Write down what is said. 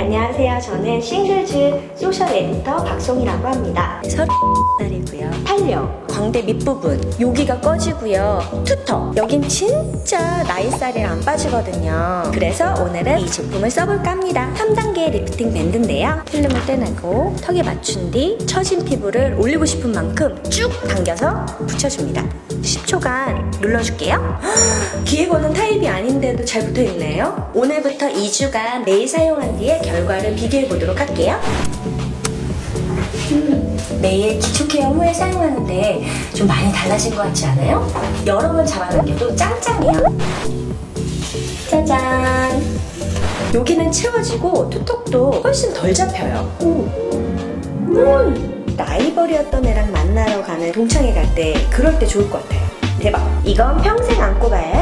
안녕하세요. 저는 싱글즈 소셜 에디터 박송이라고 합니다. 서른 살이고요. 탄력, 광대 밑부분, 여기가 꺼지고요. 투턱, 여긴 진짜 나이살이 안 빠지거든요. 그래서 오늘은 이 제품을 써볼까 합니다. 3단계 리프팅 밴드인데요. 필름을 떼내고 턱에 맞춘 뒤 처진 피부를 올리고 싶은 만큼 쭉 당겨서 붙여줍니다. 10초간 눌러줄게요. 기획원은 타입이 아닌데도 잘 붙어 있네요. 오늘부터 2주간 매일 사용한 뒤에 결과를 비교해 보도록 할게요. 음, 매일 기초 케어 후에 사용하는데 좀 많이 달라진 것 같지 않아요? 여러 번 잡아당겨도 짱짱해요. 짜잔! 여기는 채워지고 투턱도 훨씬 덜 잡혀요. 음, 라이벌이었던 애랑 만나러 가는 동창회 갈 때 그럴 때 좋을 것 같아요. 대박! 이건 평생 안고 인생템.